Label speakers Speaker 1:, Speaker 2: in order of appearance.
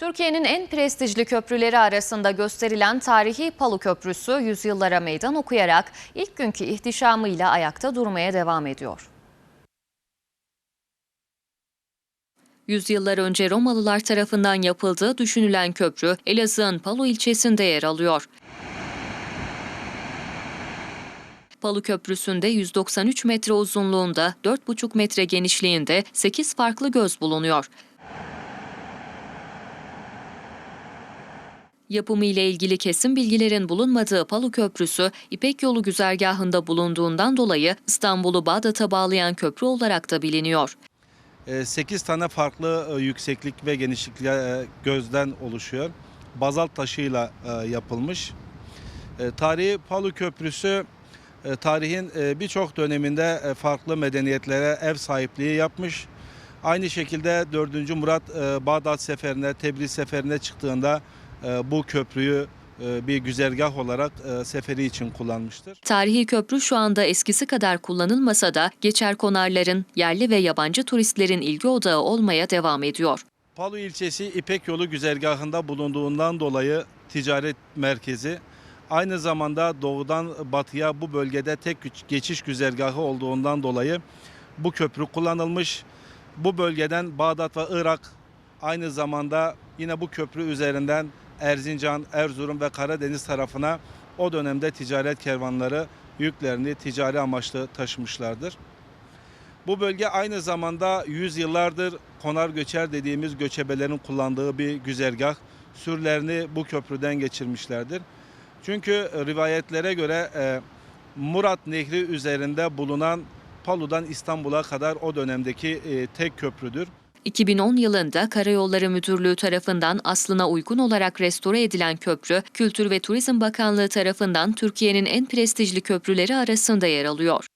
Speaker 1: Türkiye'nin en prestijli köprüleri arasında gösterilen tarihi Palu Köprüsü yüzyıllara meydan okuyarak ilk günkü ihtişamıyla ayakta durmaya devam ediyor. Yüzyıllar önce Romalılar tarafından yapıldığı düşünülen köprü Elazığ'ın Palu ilçesinde yer alıyor. Palu Köprüsü'nde 193 metre uzunluğunda, 4,5 metre genişliğinde 8 farklı göz bulunuyor. Yapımı ile ilgili kesin bilgilerin bulunmadığı Palu Köprüsü, İpek Yolu güzergahında bulunduğundan dolayı İstanbul'u Bağdat'a bağlayan köprü olarak da biliniyor.
Speaker 2: 8 tane farklı e, yükseklik ve genişlik e, gözden oluşuyor. Bazalt taşıyla e, yapılmış. Tarihi Palu Köprüsü tarihin birçok döneminde farklı medeniyetlere ev sahipliği yapmış. Aynı şekilde 4. Murat Bağdat seferine, Tebriz seferine çıktığında bu köprüyü e, bir güzergah olarak e, seferi için kullanmıştır.
Speaker 1: Tarihi köprü şu anda eskisi kadar kullanılmasa da geçer konarların, yerli ve yabancı turistlerin ilgi odağı olmaya devam ediyor.
Speaker 2: Palu ilçesi İpek Yolu güzergahında bulunduğundan dolayı ticaret merkezi. Aynı zamanda doğudan batıya bu bölgede tek geçiş güzergahı olduğundan dolayı bu köprü kullanılmış. Bu bölgeden Bağdat ve Irak aynı zamanda yine bu köprü üzerinden Erzincan, Erzurum ve Karadeniz tarafına o dönemde ticaret kervanları yüklerini ticari amaçlı taşımışlardır. Bu bölge aynı zamanda yüzyıllardır konar göçer dediğimiz göçebelerin kullandığı bir güzergah. Sürlerini bu köprüden geçirmişlerdir. Çünkü rivayetlere göre e, Murat Nehri üzerinde bulunan Palu'dan İstanbul'a kadar o dönemdeki e, tek köprüdür.
Speaker 1: 2010 yılında Karayolları Müdürlüğü tarafından aslına uygun olarak restore edilen köprü, Kültür ve Turizm Bakanlığı tarafından Türkiye'nin en prestijli köprüleri arasında yer alıyor.